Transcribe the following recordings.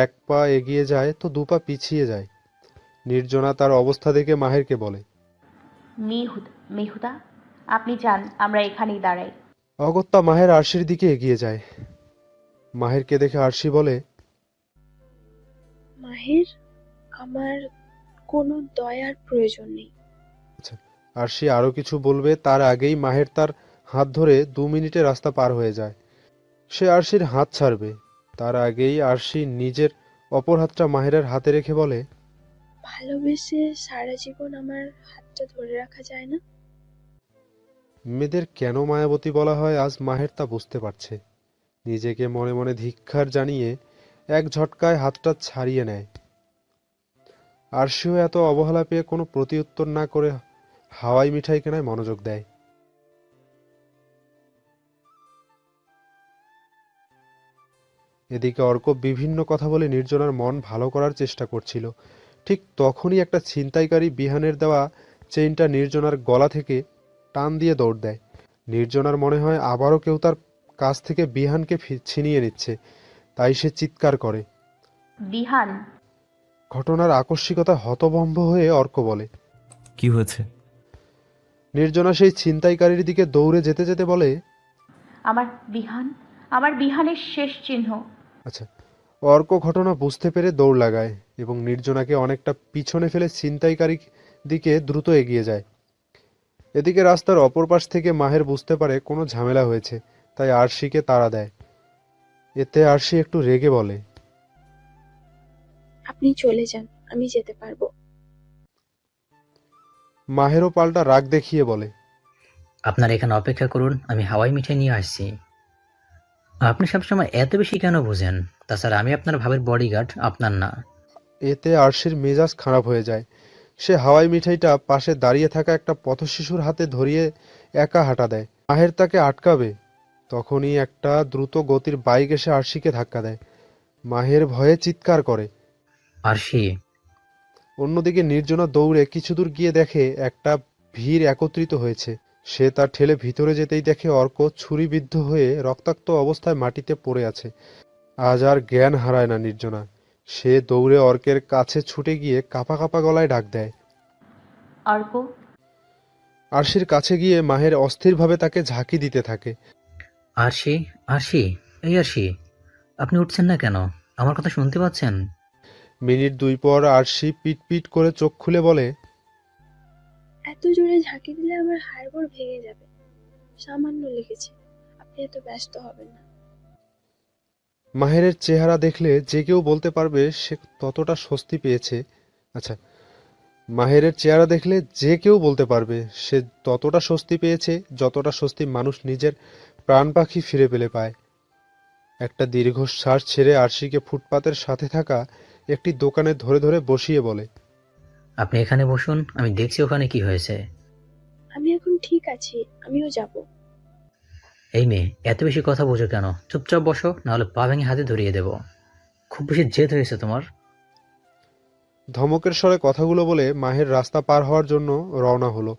এক পা এগিয়ে যায় তো দু পা পিছিয়ে যায়। নির্জনা তার অবস্থা দেখে মাহেরকে বলে মিহুদ মিহুদা আপনি যান আমরা এখানেই দাঁড়াই। অগত্যা মাহের আরশির দিকে এগিয়ে যায়। মাহেরকে দেখে আরশি বলে মাহের আমার কোনো দয়ার প্রয়োজন নেই। আরশি আরও কিছু বলবে তার আগেই মাহের তার হাত ধরে দু মিনিটে রাস্তা পার হয়ে যায়। সে আরশির হাত ছাড়বে। তার আগেই আরশি নিজের অপর হাতটা মাহেরের হাতে রেখে বলে ভালোবেসে সারা জীবন আমার হাতটা ধরে রাখা যায় না? মেয়েদের কেন মায়াবতী বলা হয় আজ মাহের তা বুঝতে পারছে। নিজেকে মনে মনে ধিক্ষার জানিয়ে এক ঝটকায় হাতটা ছাড়িয়ে নেয়। আরশিও এত অবহেলা পেয়ে কোনো প্রতিউত্তর না করে হাওয়াই মিঠাই কেনায় মনোযোগ দেয়। এদিকে অর্ক বিভিন্ন কথা বলে নির্জনার মন ভালো করার চেষ্টা করছিল। ঠিক তখনই একটা ছিনতাইকারী বিহানের দেওয়া চেইনটা নির্জনার গলা থেকে টান দিয়ে দৌড় দেয়। নির্জনার মনে হয় আবারও কেউ তার কাছ থেকে বিহানকে ফি- ছিনিয়ে নিচ্ছে। তাই সে চিৎকার করে। বিহান। ঘটনার আকস্মিকতা হতভম্ব হয়ে অর্ক বলে কি হয়েছে? নির্জনা সেই ছিনতাইকারীর দিকে দৌড়ে যেতে যেতে বলে আমার বিহান আমার বিহানের শেষ চিহ্ন। আচ্ছা। অর্ক ঘটনা বুঝতে পেরে দৌড় লাগায় এবং নির্জনাকে অনেকটা পিছনে ফেলে ছিনতাইকারী দিকে দ্রুত এগিয়ে যায়। এদিকে রাস্তার অপর পাশ থেকে মাহের বুঝতে পারে কোনো ঝামেলা হয়েছে তাই আরশিকে তাড়া দেয়। এতে আরশি একটু রেগে বলে আপনি চলে যান আমি যেতে পারব। মাহেরও পাল্টা রাগ দেখিয়ে বলে আপনার এখানে অপেক্ষা করুন আমি হাওয়াই মিঠাই নিয়ে আসছি। আপনি সবসময় এত বেশি কেন বোঝেন? তাছাড়া আমি আপনার ভাবের বডিগার্ড আপনার না। এতে আরশির মেজাজ খারাপ হয়ে যায়। সে হাওয়াই মিঠাইটা পাশে দাঁড়িয়ে থাকা একটা পথশিশুর হাতে ধরিয়ে একা হাঁটা দেয়। মাহের তাকে আটকাবে তখনই একটা দ্রুত গতির বাইক এসে আরশিকে ধাক্কা দেয়। মাহের ভয়ে চিৎকার করে। আরশি? অন্যদিকে নির্জনা দৌড়ে কিছু দূর গিয়ে দেখে একটা ভিড় একত্রিত হয়েছে। সে তার ঠেলে ভিতরে যেতেই দেখে অর্ক ছুরিবিদ্ধ হয়ে রক্তাক্ত অবস্থায় মাটিতে পড়ে আছে। আজ আর জ্ঞান হারায় না নির্জনা। সে দৌড়ে অর্কের কাছে ছুটে গিয়ে কাঁপা কাঁপা গলায় ডাক দেয়। অর্ক? আরশির কাছে গিয়ে মাহের অস্থিরভাবে তাকে ঝাঁকি দিতে থাকে। আর সে আর সে এই আর সে আপনি উঠছেন না কেন? আমার কথা শুনতে পাচ্ছেন? মিনিট দুই পর আরশি পিট পিট করে চোখ খুলে বলে এত জোরে ঝাঁকি দিলে আমার হাড়গোড় ভেঙে যাবে। সামান্য লেগেছে। আপনি এত ব্যস্ত হবেন না। মাহেরের চেহারা দেখলে যে কেউ বলতে পারবে সে ততটা স্বস্তি পেয়েছে। আচ্ছা মাহেরের চেহারা দেখলে যে কেউ বলতে পারবে সে ততটা স্বস্তি পেয়েছে যতটা স্বস্তি মানুষ নিজের প্রাণ পাখি ফিরে পেলে পায়। একটা দীর্ঘশ্বাস ছেড়ে আরশিকে ফুটপাতের সাথে থাকা একটি দোকানে ধরে ধরে বসিয়ে বলে আপনি এখানে বসুন আমি দেখছি ওখানে কি হয়েছে। আমি এখন ঠিক আছি আমিও যাব। এই মেয়ে এত বেশি কথা বোঝো কেন? চুপচাপ বসো নাহলে পা ভেঙে হাতে ধরিয়ে দেব। খুব বেশি জেদ হয়েছে তোমার। ধমকের স্বরে কথাগুলো বলে মাহের রাস্তা পার হওয়ার জন্য রওনা হলো।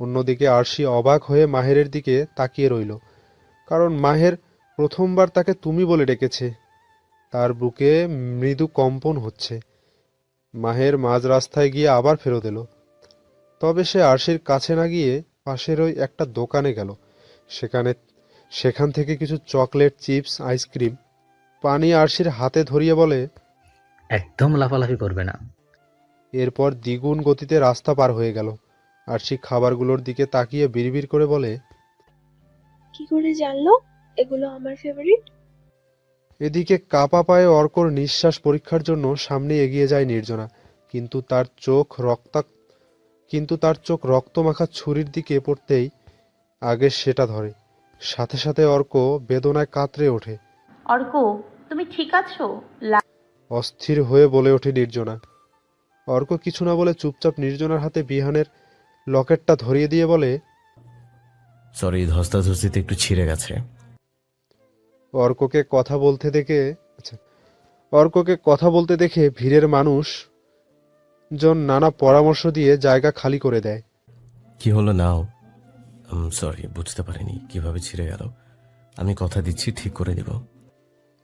অন্যদিকে আরশি অবাক হয়ে মাহেরের দিকে তাকিয়ে রইল। কারণ মাহের প্রথমবার তাকে তুমি বলে ডেকেছে। তার বুকে মৃদু কম্পন হচ্ছে। মাহের মাঝ রাস্তায় গিয়ে আবার ফেরত এলো। তবে সে আরশির কাছে না গিয়ে পাশের ওই একটা দোকানে গেল। সেখানে সেখান থেকে কিছু চকলেট চিপস আইসক্রিম পানি আরশির হাতে ধরিয়ে বলে একদম লাফালাফি করবে না। এরপর দ্বিগুণ গতিতে রাস্তা পার হয়ে গেল। আরশি খাবারগুলোর দিকে তাকিয়ে বিড়বিড় করে বলে কি করে জানলো? এগুলো আমার ফেভারিট এদিকে কাপা পায়ে অর্কর নিঃশ্বাস পরীক্ষার জন্য সামনে এগিয়ে যায় নির্জনা। কিন্তু তার চোখ রক্তাক কিন্তু তার চোখ রক্তমাখা ছুরির দিকে পড়তেই আগে সেটা ধরে। সাথে সাথে অর্ক বেদনায় কাতরে ওঠে। অর্ক তুমি ঠিক আছো? অস্থির হয়ে বলে ওঠে নির্জনা। অর্ক কিছু না বলে চুপচাপ নির্জনার হাতে বিহানের লকেটটা ধরিয়ে দিয়ে বলে সরি ধস্তাধস্তিতে একটু ছিঁড়ে গেছে। অর্ককে কথা বলতে দেখে আচ্ছা অর্ককে কথা বলতে দেখে ভিড়ের মানুষ জন নানা পরামর্শ দিয়ে জায়গা খালি করে দেয়। কি হলো নাও? সরি বুঝতে পারিনি কীভাবে ছিঁড়ে গেল। আমি কথা দিচ্ছি ঠিক করে দিব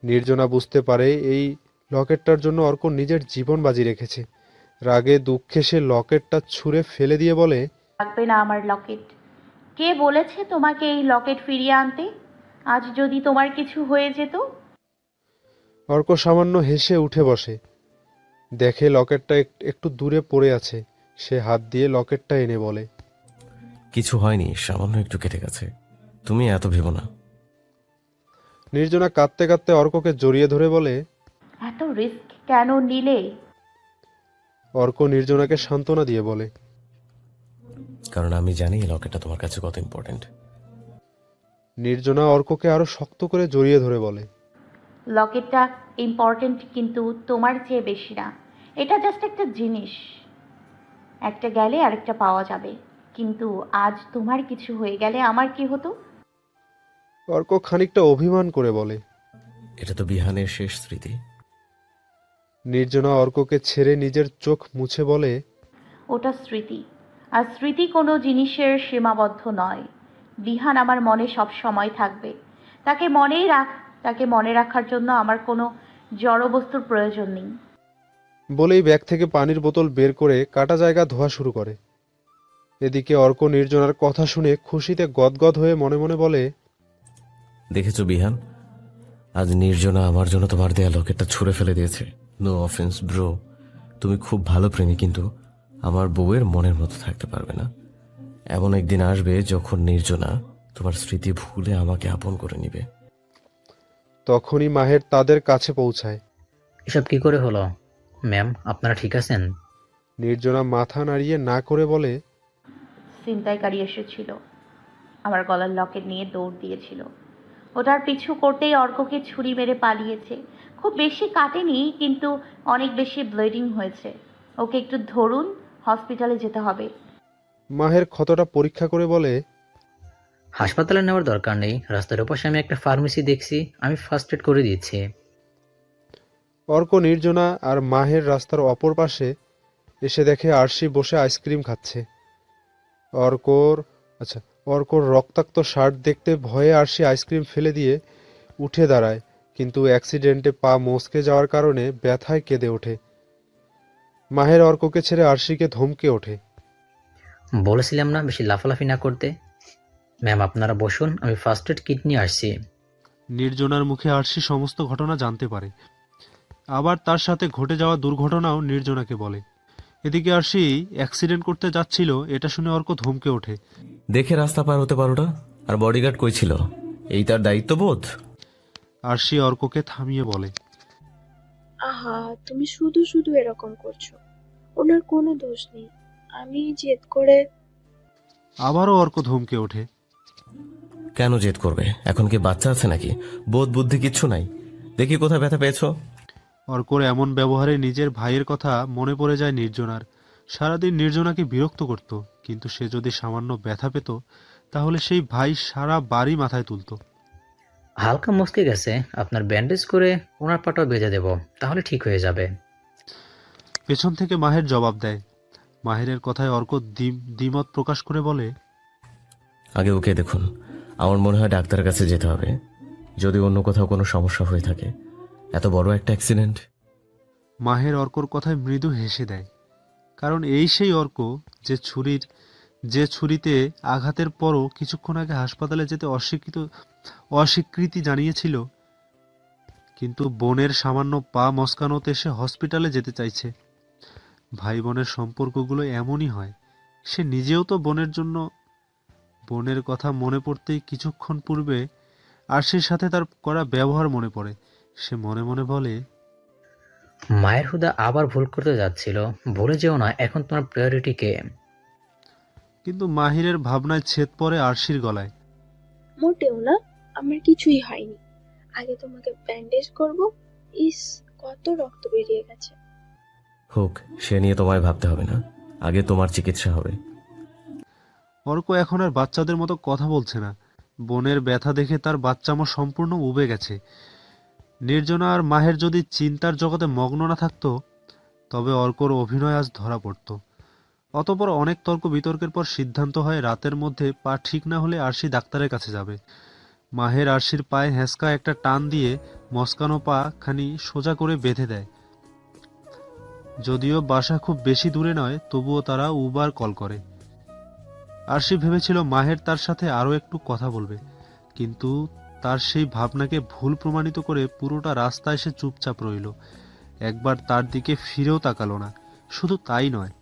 নির্জনা বুঝতে পারে এই লকেটটার জন্য অর্ক নিজের জীবন বাজি রেখেছে। রাগে দুঃখে সে লকেটটা ছুঁড়ে ফেলে দিয়ে বলে লাগবে না আমার লকেট। কে বলেছে তোমাকে এই লকেট ফিরিয়ে আনতে? আজ যদি তোমার কিছু হয়ে যেত? অর্ক সামান্য হেসে উঠে বসে। দেখে লকেটটা এক- একটু দূরে পড়ে আছে। সে হাত দিয়ে লকেটটা এনে বলে কিছু হয়নি সামান্য একটু কেটে গেছে। তুমি এত ভেবো না। নির্জনা কাঁদতে কাঁদতে অর্ককে জড়িয়ে ধরে বলে এত রিস্ক কেন নিলে? অর্ক নির্জনাকে সান্ত্বনা দিয়ে বলে কারণ আমি জানি এই লকেটটা তোমার কাছে কত ইম্পর্টেন্ট। নির্জনা অর্ককে আরও শক্ত করে জড়িয়ে ধরে বলে। লকেটটা ইম্পর্ট্যান্ট কিন্তু তোমার চেয়ে বেশি না। এটা জাস্ট একটা জিনিস। একটা গেলে আরেকটা পাওয়া যাবে। কিন্তু আজ তোমার কিছু হয়ে গেলে আমার কি হতো? অর্ক খানিকটা অভিমান করে বলে। এটা তো বিহানের শেষ স্মৃতি। নির্জনা অর্ককে ছেড়ে নিজের চোখ মুছে বলে ওটা স্মৃতি। আর স্মৃতি কোনো জিনিসের সীমাবদ্ধ নয়। বিহান আমার মনে সব সময় থাকবে। তাকে মনেই রাখ তাকে মনে রাখার জন্য আমার কোনো জড়বস্তুর প্রয়োজন নেই। বলেই ব্যাগ থেকে পানির বোতল বের করে কাটা জায়গা ধোয়া শুরু করে। এদিকে অর্ক নির্জনার কথা শুনে খুশিতে গদগদ হয়ে মনে মনে বলে দেখেছ বিহান আজ নির্জনা আমার জন্য তোমার দেয়া লকেটটা ছুঁড়ে ফেলে দিয়েছে। নো অফেন্স ব্রো তুমি খুব ভালো প্রেমী কিন্তু আমার বউয়ের মনের মতো থাকতে পারবে না। এমন একদিন আসবে যখন নির্জনা তোমার স্মৃতি ভুলে আমাকে আপন করে নিবে। তখনই মাহের তাদের কাছে পৌঁছায়। এসব কি করে হলো? ম্যাম আপনারা ঠিক আছেন? নির্জনা মাথা নাড়িয়ে না করে বলে ছিনতাইকারী এসেছিল। আমার গলার লকেট নিয়ে দৌড় দিয়েছিল। ওটার পিছু করতেই অর্ককে ছুরি মেরে পালিয়েছে। খুব বেশি কাটেনি কিন্তু অনেক বেশি ব্লিডিং হয়েছে। ওকে একটু ধরুন হসপিটালে যেতে হবে। মাহের ক্ষতটা পরীক্ষা করে বলে হাসপাতালে নেওয়ার দরকার নেই। রাস্তার ওপাশে আমি একটা ফার্মেসি দেখছি আমি ফার্স্ট এড করে দিচ্ছি। অর্ক নির্জনা আর মাহের রাস্তার অপর পাশে এসে দেখে আরশি বসে আইসক্রিম খাচ্ছে। অর্কর আচ্ছা অর্কর রক্তাক্ত শার্ট দেখতে ভয়ে আরশি আইসক্রিম ফেলে দিয়ে উঠে দাঁড়ায় কিন্তু অ্যাক্সিডেন্টে পা মচকে যাওয়ার কারণে ব্যথায় কেঁদে ওঠে। মাহের অর্ককে ছেড়ে আরশিকে ধমকে ওঠে। বলেছিলাম না বেশি লাফালাফি না করতে। ম্যাম আপনারা বসুন আমি ফার্স্ট এড কিট নিয়ে আসছি। নির্জনার মুখে আরশি সমস্ত ঘটনা জানতে পারে। আবার তার সাথে ঘটে যাওয়া দুর্ঘটনাও নির্জনাকে বলে। এদিকে আরশি অ্যাক্সিডেন্ট করতে যাচ্ছিল এটা শুনে অর্ক ধমকে ওঠে। দেখে রাস্তা পার হতে পারোটা? আর বডিগার্ড কই ছিল? এই তার দায়িত্ববোধ? আরশি অর্ককে থামিয়ে বলে। আহা তুমি শুধু শুধু এরকম করছ। ওনার কোনো দোষ নেই। আমি জেদ করে আবারও অর্ক ধমকে ওঠে। কেন জেদ করবে? এখন কি বাচ্চা আছে নাকি? বোধ বুদ্ধি কিচ্ছু নাই। দেখি কোথায় ব্যথা পেয়েছ। অর্কর এমন ব্যবহারে নিজের ভাইয়ের কথা মনে পড়ে যায় নির্জনার। সারাদিন নির্জনাকে বিরক্ত করত কিন্তু সে যদি সামান্য ব্যথা পেত তাহলে সেই ভাই সারা বাড়ি মাথায় তুলতো। হালকা মস্কে গেছে আপনার ব্যান্ডেজ করে ওনার পাটাও বেঁধে দেব তাহলে ঠিক হয়ে যাবে। পেছন থেকে মাহের জবাব দেয় মাহেরের কথায় অর্ক দ্বি- দ্বিমত প্রকাশ করে বলে আগে ওকে দেখুন। আমার মনে হয় ডাক্তারের কাছে যেতে হবে। যদি অন্য কোথাও কোনো সমস্যা হয়ে থাকে। এত বড় একটা অ্যাক্সিডেন্ট মাহের অর্কর কথায় মৃদু হেসে দেয়। কারণ এই সেই অর্ক যে ছুরির যে ছুরিতে আঘাতের পরও কিছুক্ষণ আগে হাসপাতালে যেতে অস্বীকৃত অস্বীকৃতি জানিয়েছিল কিন্তু বোনের সামান্য পা মস্কানোতে সে হসপিটালে যেতে চাইছে। ভাই বোনের সম্পর্কগুলো এমনই হয়। সে নিজেও তো বোনের জন্য বোনের কথা মনে পড়তেই কিছুক্ষণ পূর্বে আরশির সাথে তার করা ব্যবহার মনে পড়ে। সে মনে মনে বলে মায়ের হুদা আবার ভুল করতে যাচ্ছিল। ভুলে যেও না এখন তোমার প্রায়োরিটি কে? কিন্তু মাহিরের ভাবনায় ছেদ পড়ে আরশির গলায়। মোটেও না আমার কিছুই হয়নি। আগে তোমাকে ব্যান্ডেজ করব। ইস কত রক্ত বেরিয়ে গেছে। হোক, সে নিয়ে তোমায় ভাবতে হবে না। আগে তোমার চিকিৎসা হবে। অর্ক এখন আর বাচ্চাদের মতো কথা বলছে না। বোনের ব্যথা দেখে তার বাচ্চামো সম্পূর্ণ উবে গেছে। নির্জনা আর মাহের যদি চিন্তার জগতে মগ্ন না থাকতো, তবে অর্কর অভিনয় আজ ধরা পড়তো। অতপর অনেক তর্ক বিতর্কের পর সিদ্ধান্ত হয়, রাতের মধ্যে পা ঠিক না হলে আরশি ডাক্তারের কাছে যাবে। মাহের আরশির পায়ে হ্যাঁসকা একটা টান দিয়ে মস্কানো পা খানি সোজা করে বেঁধে দেয়। যদিও বাসা খুব বেশি দূরে নয়, তবুও তারা উবার কল করে। আরশি ভেবেছিল মাহের তার সাথে আরও একটু কথা বলবে, কিন্তু তার সেই ভাবনাকে ভুল প্রমাণিত করে পুরোটা রাস্তা এসে চুপচাপ রইল। একবার তার দিকে ফিরেও তাকালো না, শুধু তাই নয়,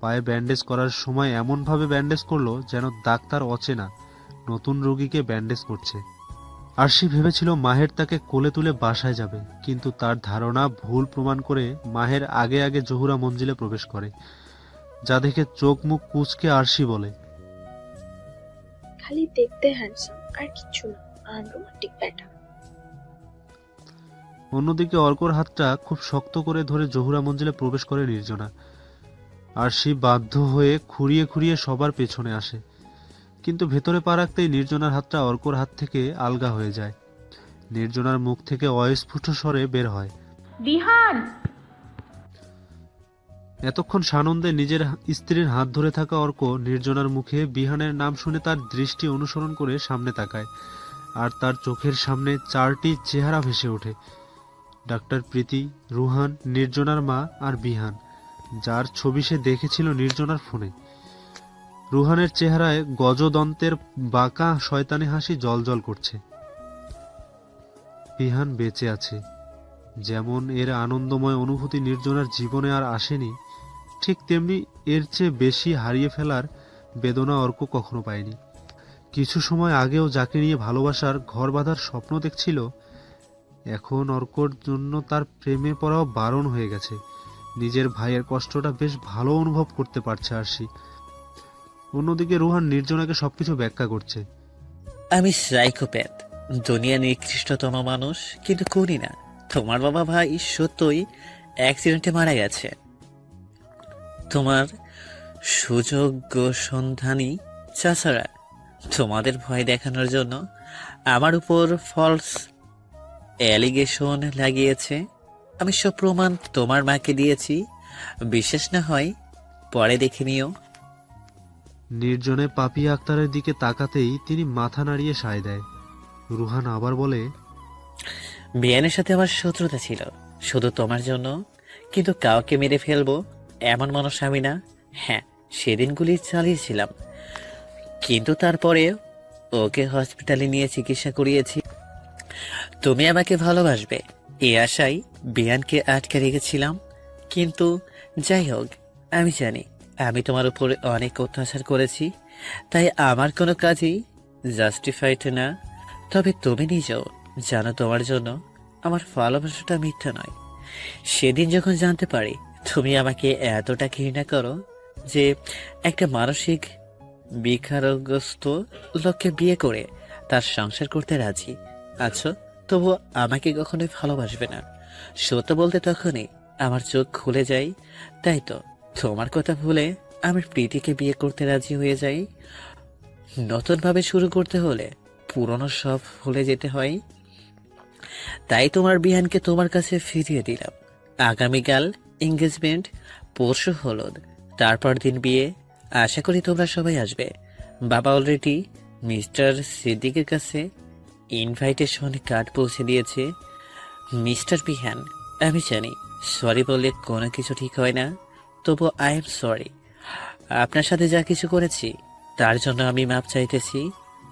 পায়ে ব্যান্ডেজ করার সময় এমনভাবে ব্যান্ডেজ করল যেন ডাক্তার অচেনা, নতুন রোগীকে ব্যান্ডেজ করছে। আরশি ভেবেছিল মাহের তাকে কোলে তুলে বাসায় যাবে কিন্তু তার ধারণা ভুল প্রমাণ করে মাহের আগে আগে জহুরা মঞ্জিলে প্রবেশ করে যা দেখে চোখ মুখ কুচকে আরশি বলে খালি দেখতে হ্যান্ডসাম আর কিচ্ছু না আনরোমান্টিক ব্যাটা অন্যদিকে অর্কর হাতটা খুব শক্ত করে ধরে জহুরা মঞ্জিলে প্রবেশ করে নির্জনা আরশি বাধ্য হয়ে খুঁড়িয়ে খুঁড়িয়ে সবার পেছনে আসে কিন্তু ভেতরে পা রাখতেই নির্জনার হাতটা অর্কর হাত থেকে আলগা হয়ে যায়। নির্জনার মুখ থেকে অস্ফুট স্বরে বের হয়। বিহান! এতক্ষণ সানন্দে নিজের স্ত্রীর হাত ধরে থাকা অর্ক নির্জনার মুখে বিহানের নাম শুনে তার দৃষ্টি অনুসরণ করে সামনে তাকায় আর তার চোখের সামনে চারটি চেহারা ভেসে ওঠে। ডাক্তার প্রীতি রুহান নির্জনার মা আর বিহান যার ছবি সে দেখেছিল নির্জনার ফোনে। রুহানের চেহারায় গজদন্তের বাঁকা শয়তানি হাসি জলজল করছে। বিহান বেঁচে আছে। যেমন এর আনন্দময় অনুভূতি নির্জনার জীবনে আর আসেনি, ঠিক তেমনি এর চেয়ে বেশি হারিয়ে ফেলার বেদনা অর্ক কখনো পায়নি। কিছু সময় আগেও যাকে নিয়ে ভালোবাসার ঘর বাঁধার স্বপ্ন দেখছিল, এখন অর্কর জন্য তার প্রেমে পড়াও বারণ হয়ে গেছে। নিজের ভাইয়ের কষ্টটা বেশ ভালো অনুভব করতে পারছে আরশি। অন্যদিকে রোহান নির্জনাকে সবকিছু ব্যাখ্যা করছে। আমি সাইকোপ্যাথ। দুনিয়া নিকৃষ্টতম মানুষ, কিন্তু করি না। তোমার বাবা ভাই সত্যই অ্যাক্সিডেন্টে মারা গেছে। তোমার সুযোগ্য সন্ধানী চাচারা, তোমাদের ভয় দেখানোর জন্য আমার উপর ফলস অ্যালিগেশন লাগিয়েছে। আমি সব প্রমাণ তোমার মাকে দিয়েছি। বিশ্বাস না হয় পরে দেখে নিও। নির্জনে পাপিয়া আক্তারের দিকে তাকাতেই তিনি মাথা নাড়িয়ে সায় দেয়। রুহান আবার বলে, বিয়ানের সাথে আমার শত্রুতা ছিল, শুধু তোমার জন্য, কিন্তু কাউকে মেরে ফেলব এমন মানুষ আমি না। হ্যাঁ সেদিন গুলি চালিয়েছিলাম, কিন্তু তারপরে ওকে হসপিটালে নিয়ে চিকিৎসা করিয়েছি। তুমি আমাকে ভালোবাসবে এই আশায় বিয়ানকে আটকে রেখেছিলাম, কিন্তু যাই হোক, আমি জানি আমি তোমার উপরে অনেক অত্যাচার করেছি, তাই আমার কোনো কাজই জাস্টিফাইড না। তবে তুমি নিজেও জানো তোমার জন্য আমার ভালোবাসাটা মিথ্যা নয়। সেদিন যখন জানতে পারি তুমি আমাকে এতটা ঘৃণা করো যে একটা মানসিক বিকারগ্রস্ত লোককে বিয়ে করে তার সংসার করতে রাজি আছো তবু আমাকে কখনোই ভালোবাসবে না। সত্য বলতে তখনই আমার চোখ খুলে যায়, তাই তো। তোমার কথা ভুলে আমি প্রীতিকে বিয়ে করতে রাজি হয়ে যাই। নতুনভাবে শুরু করতে হলে পুরনো সব ভুলে যেতে হয়। তাই তোমার বিহানকে তোমার কাছে ফিরিয়ে দিলাম। আগামীকাল এঙ্গেজমেন্ট পরশু হলুদ, তারপর দিন বিয়ে। আশা করি তোমরা সবাই আসবে। বাবা অলরেডি মিস্টার সিদ্দিকের কাছে ইনভাইটেশন কার্ড পৌঁছে দিয়েছে। মিস্টার বিহান, আমি জানি সরি বললে কোনো কিছু ঠিক হয় না। তবু আই এম সরি আপনার সাথে যা কিছু করেছি তার জন্য আমি মাপ চাইতেছি।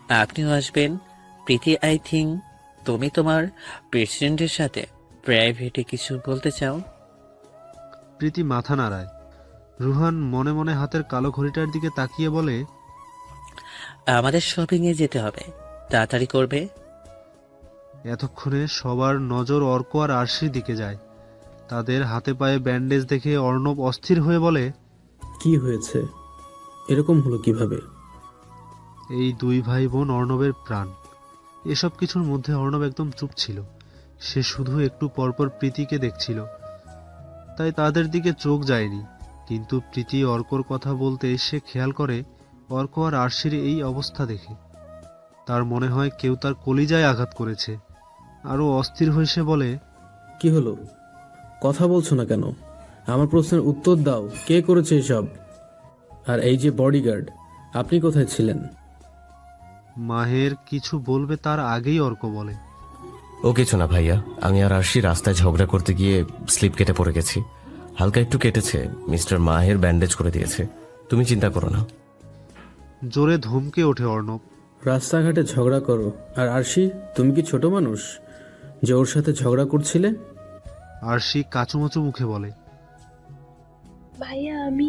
আপনিও আসবেন। প্রীতি আই থিঙ্ক তুমি তোমার প্রেসিডেন্টের সাথে প্রাইভেটে কিছু বলতে চাও? প্রীতি মাথা নাড়ায়। রুহান মনে মনে হাতের কালো ঘড়িটার দিকে তাকিয়ে বলে আমাদের শপিংয়ে যেতে হবে। তাড়াতাড়ি করবে। এতক্ষণে সবার নজর অর্ক আর আরশির দিকে যায়। তাদের হাতে পায়ে ব্যান্ডেজ দেখে অর্ণব অস্থির হয়ে বলে কি হয়েছে? এরকম হলো কীভাবে? এই দুই ভাই বোন অর্ণবের প্রাণ। এসব কিছুর মধ্যে অর্ণব একদম চুপ ছিল। সে শুধু একটু পরপর প্রীতিকে দেখছিল। তাই তাদের দিকে চোখ যায়নি। কিন্তু প্রীতি অর্কর কথা বলতে সে খেয়াল করে অর্ক আর আরশির এই অবস্থা দেখে। তার মনে হয় কেউ তার কলিজায় আঘাত করেছে। আরও অস্থির হয়ে সে বলে কি হলো? কথা বলছো না কেন? আমার প্রশ্নের উত্তর দাও। কে করেছে এসব? আর এই যে বডিগার্ড আপনি কোথায় ছিলেন? মাহের কিছু বলবে তার আগেই অর্ক বলে। ও কিছু না ভাইয়া। আমি আর আরশি রাস্তায় ঝগড়া করতে গিয়ে স্লিপ কেটে পড়ে গেছি। হালকা একটু কেটেছে। মিস্টার মাহের ব্যান্ডেজ করে দিয়েছে। তুমি চিন্তা করো না। জোরে ধমকে ওঠে অর্ণব। রাস্তাঘাটে ঝগড়া করো। আর আরশি তুমি কি ছোট মানুষ? যে ওর সাথে ঝগড়া করছিলে? আরশি কাচুমাচু মুখে বলে ভাইয়া আমি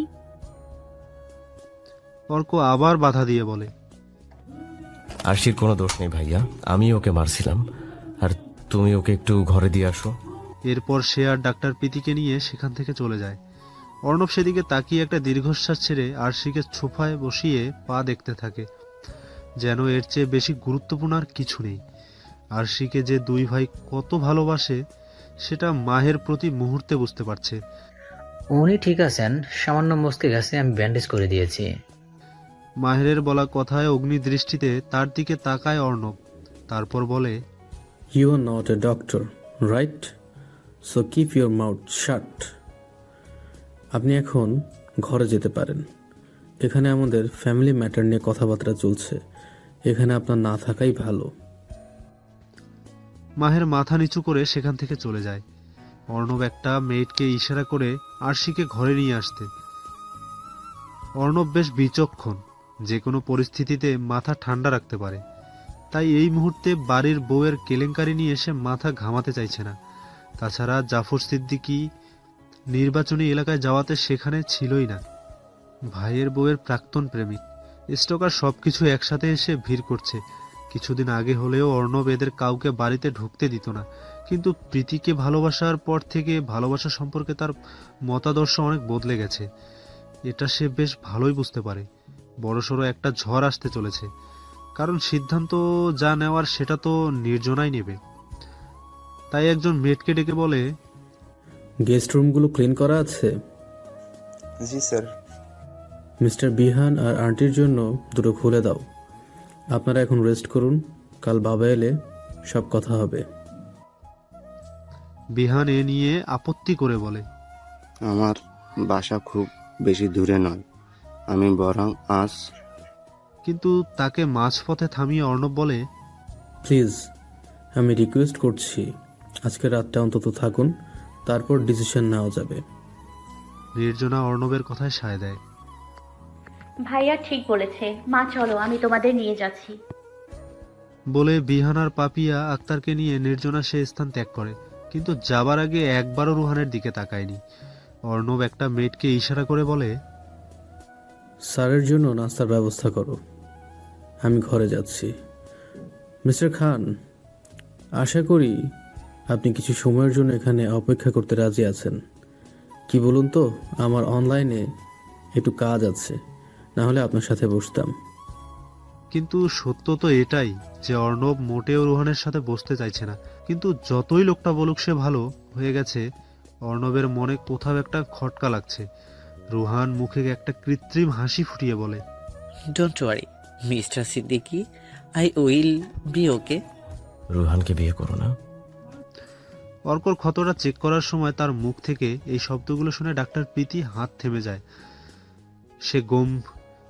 অর্ক আবার বাধা দিয়ে বলে আরশির কোনো দোষ নেই ভাইয়া আমি ওকে মারছিলাম আর তুমি ওকে একটু ঘরে দিয়ে আসো। এরপর সে আর ডাক্তার প্রীতিকে নিয়ে সেখান থেকে চলে যায়। অর্ণব সেদিকে তাকিয়ে একটা দীর্ঘশ্বাস ছেড়ে আরশিকে ছোফায় বসিয়ে পা দেখতে থাকে যেন এর চেয়ে বেশি গুরুত্বপূর্ণ আর কিছু নেই। আরশিকে যে দুই ভাই কত ভালোবাসে সেটা মাহের প্রতি মুহূর্তে বুঝতে পারছে। উনি ঠিক আছেন সামান্য মস্তি গেছে আমি ব্যান্ডেজ করে দিয়েছি। মাহেরের বলা কথায় অগ্নি দৃষ্টিতে তার দিকে তাকায় অর্ণব। তারপর বলে you are not a doctor right so keep your mouth shut আপনি এখন ঘরে যেতে পারেন। এখানে আমাদের ফ্যামিলি ম্যাটার নিয়ে কথাবার্তা চলছে। এখানে আপনার না থাকাই ভালো। মাহের মাথা নিচু করে সেখান থেকে চলে যায়। অর্ণব একটা মেয়েটকে ইশারা করে আরশিকে ঘরে নিয়ে আসতে। অর্ণব বেশ বিচক্ষণ, যে কোনো পরিস্থিতিতে মাথা ঠান্ডা রাখতে পারে। তাই এই মুহূর্তে বাড়ির বউয়ের কেলেঙ্কারি নিয়ে এসে মাথা ঘামাতে চাইছে না। তাছাড়া জাফর সিদ্দিকি নির্বাচনী এলাকায় যাওয়াতে সেখানে ছিলই না। ভাইয়ের বউয়ের প্রাক্তন প্রেমিক স্টকার সবকিছু একসাথে এসে ভিড় করছে। কিছুদিন আগে হলেও অর্ণব এদের কাউকে বাড়িতে ঢুকতে দিত না। কিন্তু প্রীতিকে ভালোবাসার পর থেকে ভালোবাসা সম্পর্কে তার মতাদর্শ অনেক বদলে গেছে। এটা সে বেশ ভালোই বুঝতে পারে। বড়সড় একটা ঝড় আসতে চলেছে। কারণ সিদ্ধান্ত যা নেওয়ার সেটা তো নির্জনাই নেবে। তাই একজন মেটকে ডেকে বলে গেস্ট রুমগুলো ক্লিন করা আছে? জি স্যার। মিস্টার বিহান আর আন্টির জন্য দুটো খুলে দাও। আপনারা এখন রেস্ট করুন। কাল বাবা এলে সব কথা হবে। বিহান এ নিয়ে আপত্তি করে বলে আমার বাসা খুব বেশি দূরে নয়। আমি বরং আজ কিন্তু তাকে মাঝপথে থামিয়ে অর্ণব বলে প্লিজ আমি রিকোয়েস্ট করছি আজকে রাতটা অন্তত থাকুন তারপর ডিসিশন নেওয়া যাবে। নির্জনা অর্ণবের কথায় সায় দেয়। ভাইয়া ঠিক বলেছে। মা চলো আমি তোমাদের নিয়ে যাচ্ছি। বলে বিহানার পাপিয়া আক্তারকে নিয়ে নির্জনা সে স্থান ত্যাগ করে। কিন্তু যাবার আগে একবারও রুহানের দিকে তাকায়নি। অর্ণব একটা মেয়েটকে ইশারা করে বলে স্যারের জন্য নাস্তার ব্যবস্থা করো। আমি ঘরে যাচ্ছি। মিস্টার খান আশা করি আপনি কিছু সময়ের জন্য এখানে অপেক্ষা করতে রাজি আছেন। কি বলুন তো আমার অনলাইনে একটু কাজ আছে। না হলে আপনার সাথে বসতাম। কিন্তু সত্য তো এটাই যে অর্ণব মোটেও রুহানের সাথে বসতে চাইছে না। কিন্তু যতই লোকটা বলুক সে ভালো হয়ে গেছে অর্ণবের মনে কোথাও একটা খটকা লাগছে। রুহান মুখে একটা কৃত্রিম হাসি ফুটিয়ে বলে don't worry mister Siddiqui I will be okay রুহানকে বিয়ে করো না। অর্কর ক্ষতটা চেক করার সময় তার মুখ থেকে এই শব্দগুলো শুনে ডাক্তার প্রীতি হাত থেমে যায়। সে গম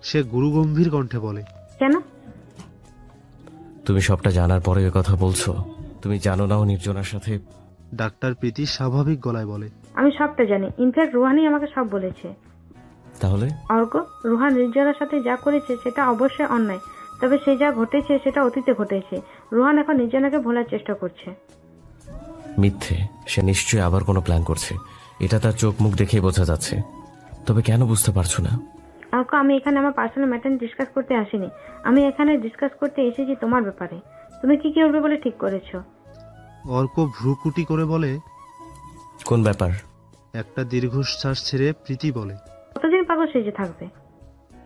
সে গুরুগম্ভীর কণ্ঠে বলে কেন? তুমি সবটা জানার পরে এ কথা বলছো। তুমি জানো না ও নির্জনার সাথে। ডাক্তার প্রীতি স্বাভাবিক গলায় বলে আমি সবটা জানি। ইনফ্যাক্ট রুহানি আমাকে সব বলেছে। তাহলে? অর্ক রুহান নির্জনার সাথে যা করেছে সেটা অবশ্যই অন্যায়। তবে সে যা ঘটেছে সেটা অতীতে ঘটেছে। রুহান এখন নির্জনাকে ভোলার চেষ্টা করছে। মিথ্যে। সে নিশ্চয়ই আবার কোনো প্ল্যান করছে। এটা তার চোখ মুখ দেখেই বোঝা যাচ্ছে। তবে কেন বুঝতে পারছ না? অর্ক আমি এখানে আমার পার্সোনাল ম্যাটার ডিসকাস করতে আসিনি। আমি এখানে ডিসকাস করতে এসেছি তোমার ব্যাপারে। তুমি কি কি করবে বলে ঠিক করেছ? অর্ক ভ্রুকুটি করে বলে কোন ব্যাপার? একটা দীর্ঘশ্বাস ছেড়ে প্রীতি বলে। কতদিন পাগল সেজে থাকবে?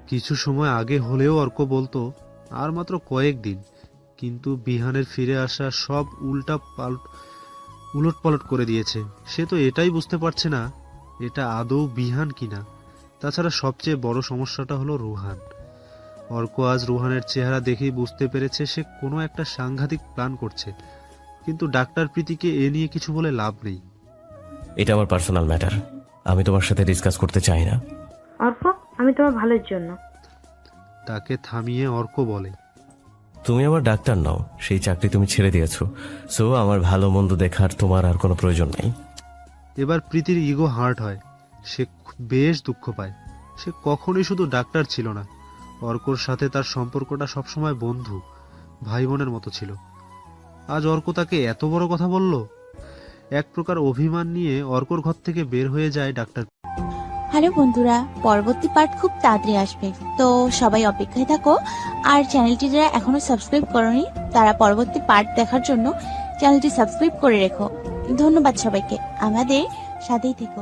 কিছু সময় আগে হলেও অর্ক বলতো আর মাত্র কয়েকদিন কিন্তু বিহানের ফিরে আসা সব উল্টা পাল্ট উলট পালট করে দিয়েছে। সে তো এটাই বুঝতে পারছে না এটা আদৌ বিহান কিনা। তাছাড়া সবচেয়ে বড় সমস্যাটা হলো রুহান। অর্ক আজ রুহানের চেহারা দেখেই বুঝতে পেরেছে সে কোনো একটা সাংঘাতিক প্ল্যান করছে কিন্তু ডাক্তার প্রীতিকে এ নিয়ে কিছু বলে লাভ নেই। এটা আমার পার্সোনাল ম্যাটার। আমি তোমার সাথে ডিসকাস করতে চাই না। অর্ক আমি তোমার ভালোর জন্য। তাকে থামিয়ে অর্ক বলে তুমি আমার ডাক্তার নাও সেই চাকরি তুমি ছেড়ে দিয়েছ। সো আমার ভালো মন্দ দেখার তোমার আর কোনো প্রয়োজন নেই। এবার প্রীতির ইগো হার্ট হয়। সে বেশ দুঃখ পায়। সে কখনোই শুধু ডাক্তার ছিল না, অর্কর সাথে তার সম্পর্কটা সবসময় বন্ধু ভাই বোনের মতো ছিল। আজ অর্ক তাকে এত বড় কথা বলল? এক প্রকার অভিমান নিয়ে অর্কর ঘর থেকে বের হয়ে যায় ডাক্তার। হ্যালো বন্ধুরা, পরবর্তী পার্ট খুব তাড়াতাড়ি আসবে। তো সবাই অপেক্ষায় থাকো, আর চ্যানেলটি যারা এখনও সাবস্ক্রাইব করনি, তারা পরবর্তী পার্ট দেখার জন্য চ্যানেলটি সাবস্ক্রাইব করে রেখো। ধন্যবাদ সবাইকে। আমাদের সাথেই থেকো।